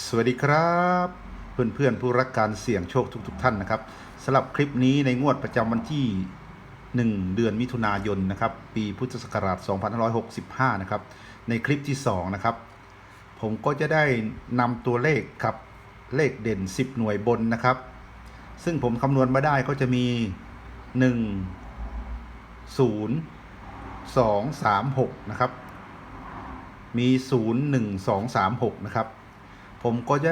สวัสดีครับ เพื่อนเพื่อนผู้รักการเสี่ยงโชคทุกๆท่านนะครับสำหรับคลิปนี้ในงวดประจำวันที่ 1 เดือนมิถุนายนนะครับ ปีพุทธศักราช 2565 นะครับ ในคลิปที่ 2 นะครับ ผมก็จะได้นำตัวเลขครับเลขเด่น 10 หน่วยบนนะครับ ซึ่งผมคำนวณมาได้ก็จะมี 1 0 2 3 6 นะครับ มี 0 1 2 3 6 นะครับ ผมก็จะ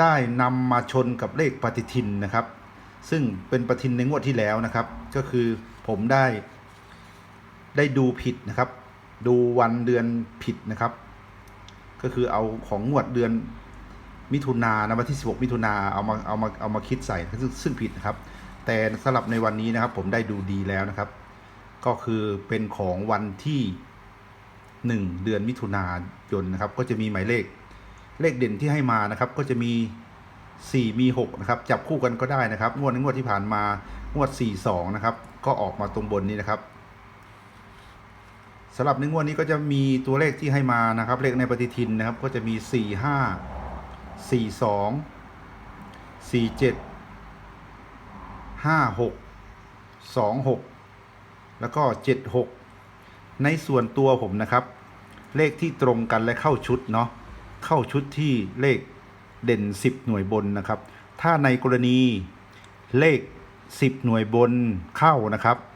ได้นำมาชนกับเลขปฏิทินนะครับ ซึ่งเป็นปฏิทินในงวดที่แล้วนะครับ ก็คือผมได้ได้ดูผิดนะครับ ดูวันเดือนผิดนะครับ ก็คือเอาของงวดเดือนมิถุนานะวันที่ 16 มิถุนาเอามาเอามาเอามาคิดใส่ซึ่งซึ่งผิดนะครับ แต่สำหรับในวันนี้นะครับ ผมได้ดูดีแล้วนะครับ ก็คือเป็นของวันที่ 1 เดือนมิถุนายนนะครับ ก็จะมีหมายเลข เลขเด่นที่ให้มานะครับก็จะมี 4 มี6นะครับจับคู่กันก็ได้นะครับงวดในงวดที่ผ่านมางวด 4 2นะครับก็ออกมาตรงบนนี้นะครับสำหรับในงวดนี้ก็จะมีตัวเลขที่ให้มานะครับ เลขในปฏิทินนะครับก็จะมี 4 5 4 2 4 7 5 6 2 6 แล้วก็ 7 6 ในส่วนตัวผมนะครับ เลขที่ตรงกันและเข้าชุดเนาะ เข้าชุดที่เลขเด่น 10 หน่วยบนนะครับ ถ้าในกรณีเลข 10 หน่วยบนเข้านะครับ 10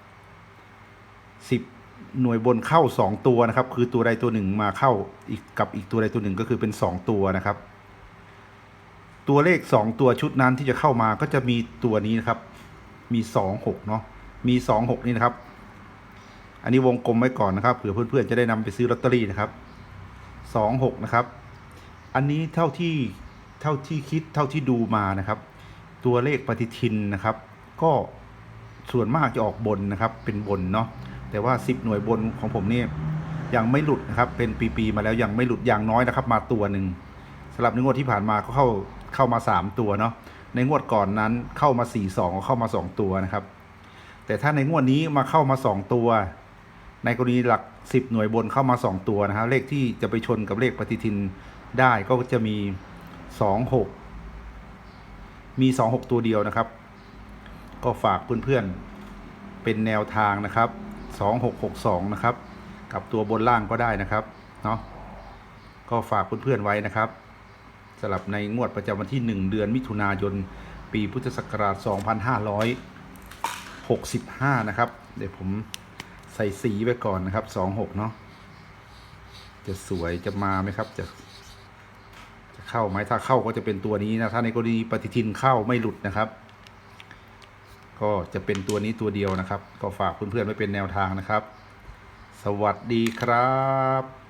หน่วยบนเข้า 2 ตัวนะครับ คือตัวใดตัวหนึ่งมาเข้าอีกกับอีกตัวใดตัวหนึ่งก็คือเป็น 2 ตัวนะครับ ตัวเลข 2 ตัวชุดนั้นที่จะเข้ามาก็จะมีตัวนี้นะครับ มี 2 6 เนาะมี 2 6 นี่นะครับอันนี้วงกลมไว้ก่อนนะครับเผื่อเพื่อนๆจะได้นำไปซื้อลอตเตอรี่นะครับ 2 6 นะครับ อันนี้เท่าที่เท่าที่คิดเท่าที่ดูมานะครับ ตัวเลขปฏิทินนะครับ ก็ส่วนมากจะออกบนนะครับ เป็นบนเนาะแต่ว่า 10 หน่วยบนของผมเนี่ยยังไม่หลุดนะครับ เป็นปีๆมาแล้วยังไม่หลุดอย่างน้อยนะครับ มาตัวหนึ่งสำหรับในงวดที่ผ่านมาก็เข้าเข้ามา 3 ตัวเนาะในงวดก่อนนั้นเข้ามา 4 2ก็เข้ามา 2 ตัวนะครับ แต่ถ้าในงวดนี้มาเข้ามา 2 ตัว ในกรณีหลัก 10 หน่วยบนเข้ามา 2 ตัวนะฮะเลขที่จะไปชนกับเลขปฏิทิน ได้ก็จะมี 2 6 มี 2 6 ตัวเดียวนะครับ ก็ฝากเพื่อนๆเป็นแนวทางนะครับ 2 6 6 2 นะครับ กับตัวบนล่างก็ได้นะครับเนาะก็ฝากเพื่อนๆไว้นะครับสำหรับในงวดประจำวันที่ 1 เดือนมิถุนายน ปีพุทธศักราช 2565 นะครับ เดี๋ยวผมใส่สีไว้ก่อนนะครับ 26 เนาะจะสวยจะมาไหมครับจะจะ เข้าไหมถ้าเข้าก็จะเป็นตัวนี้นะถ้าในกรณีปฏิทินเข้าไม่หลุดนะครับ ก็จะเป็นตัวนี้ตัวเดียวนะครับ ก็ฝากเพื่อนๆไว้เป็นแนวทางนะครับ สวัสดีครับ